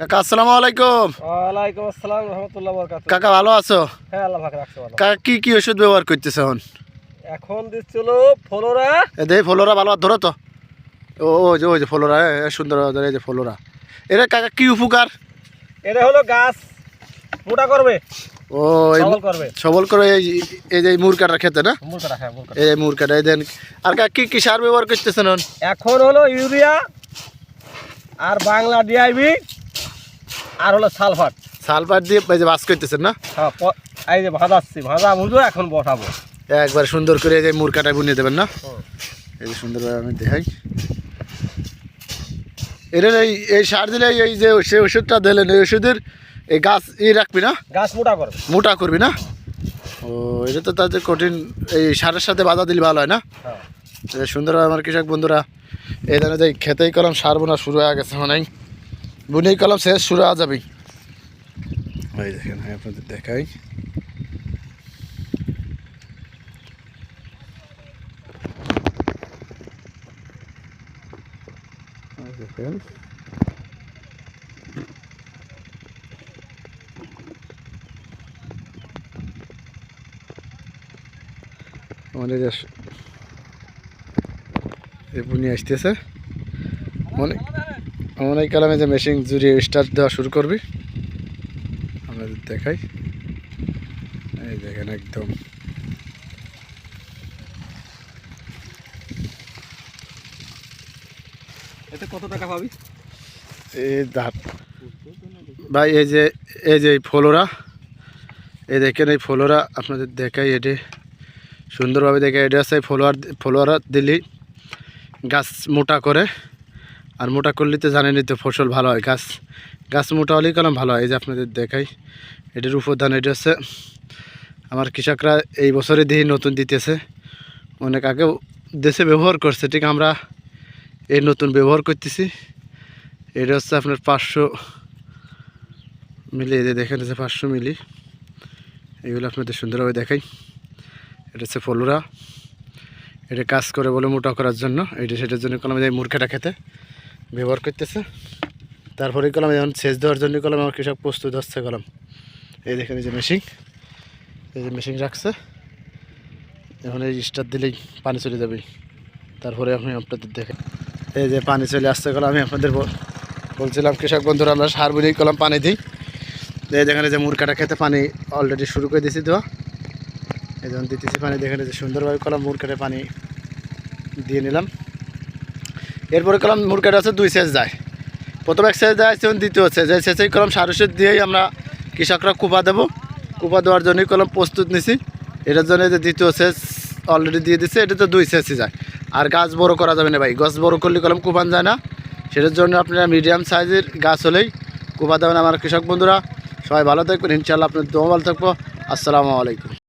কাকা আসসালামু আলাইকুম। ওয়ালাইকুম আসসালাম রহমতুল্লাহ বরকাত কাকা ভালো আছো? হ্যাঁ আল্লাহ ভাগ রাখছে ভালো। কাকা কি কি ওষুধ ব্যবহার করতেছে এখন? এখন দিচ্ছিল ফলোরা। এ দেই ফলোরা ভালো ধরো তো। ও ও যে ওই যে ফলোরা সুন্দর এই যে ফলোরা। এরা কাকা কি উপকার? এটা হলো গাছ মোটা করবে ও সবল করবে। সবল করে এই এই যে মুরকাটা খেতে না? মূল কাটা হ্যাঁ মূল কাটা এই মুরকাটা এই দেন। আর কাকা কি কি সার ব্যবহার করতেছেন এখন? এখন হলো ইউরিয়া আর বাংলা ডিআইবি আর হলো সালফার। সালফার দিয়ে এই যে বাস করতেছেন না? হ্যাঁ এই যে ভাজাচ্ছি ভাজা বুঝো এখন বসাবো। একবার সুন্দর করে এই যে মুরকাটা বুনিয়ে দেবেন না? এই যে সুন্দরভাবে আমি দেখাই। এর এই এই সার দিলে এই যে সে ওষুধটা দিলেন এই ওষুধের এই গাছ ই রাখবি না? গাছ মোটা করবে। মোটা করবি না? ও এটা তো তাদের কঠিন এই সারের সাথে বাধা দিলে ভালো হয় না? হ্যাঁ। এটা সুন্দরভাবে আমার কৃষক বন্ধুরা এই ধানে যে খেতেই কলম সার বোনা শুরু হয়ে গেছে অনেক বুনেই কলম শেষ হয়ে যাবে ওই দেখেন আমি আপনাদের দেখাই। দেখেন। আমাদের আসতেছে। মনে মনে কালামে যে মেশিন জুড়িয়ে স্টার্ট দেওয়া শুরু করবি। আমাদের দেখাই। এই দেখেন একদম। এতে কত টাকা পাবি? এই ধাপ ভাই এই যে এই যে এই ফলোরা এই দেখেন এই ফলোরা আপনাদের দেখাই এটি। সুন্দরভাবে দেখে এটা আছে ফলোয়ার ফলোয়ারা দিলেই গাছ মোটা করে। আর মোটা করলে তো জানেনই তো ফসল ভালো হয়। গাছ গাছ মোটা হলেই কলম ভালো হয়? এই যে আপনাদের দেখাই, এটার উপাদান এটা হচ্ছে, আমার কৃষকরা এই বছরে দিয়ে নতুন দিতেছে। অনেক আগেও দেশে ব্যবহার করছে, ঠিক আমরা এই নতুন ব্যবহার করতেছি। এটা হচ্ছে আপনার পাঁচশো মিলি যে দেখেন হচ্ছে পাঁচশো মিলি। এগুলো আপনাদের সুন্দরভাবে দেখাই। এটা হচ্ছে ফলোরা। এটা কাজ করে বলে মোটা করার জন্য। এটা সেটার জন্য কলমে এই মূর্খাটা খেতে। ব্যবহার করতেছে। তারপরে কলম যখন সেচ দেওয়ার জন্য কলম আমার কৃষক প্রস্তুত হচ্ছে কলম। এই দেখেন এই যে মেশিন এই যে মেশিন রাখছে। এখন এই স্টার দিলেই পানি চলে যাবে। তারপরে আমি আপনাদের দেখে এই যে পানি চলে আসতে গেলে আমি আপনাদের বলছিলাম কৃষক বন্ধুরা, আমরা সার বুঝেই কলম পানি দিই। এই যেখানে যে মুরকাটা খেতে পানি অলরেডি শুরু করে দিয়েছি দেওয়া। এই যখন দিতেছি পানি, দেখেন যে সুন্দরভাবে কলম মুরকাটে পানি দিয়ে নিলাম। এরপরে কলম মুরকাটা আছে দুই সেচ যায় প্রথম এক সেচ যায় সেখানে দ্বিতীয় সেচ। এই সেচেই কলম সার ওষুধ দিয়েই আমরা কৃষকরা কুপা দেবো। কুপা দেওয়ার জন্যই কলম প্রস্তুত নিছি। এটার জন্য যে দ্বিতীয় সেচ অলরেডি দিয়ে দিচ্ছে এটা তো দুই সেচই যায়। আর গাছ বড় করা যাবে না ভাই। গাছ বড় করলে কলম কুপান যায় না। সেটার জন্য আপনারা মিডিয়াম সাইজের গাছ হলেই কুপা দেবেন। আমার কৃষক বন্ধুরা, সবাই ভালো থাকবেন। ইনশাল্লাহ আপনার দোয়া ভালো থাকব। আসসালামু আলাইকুম।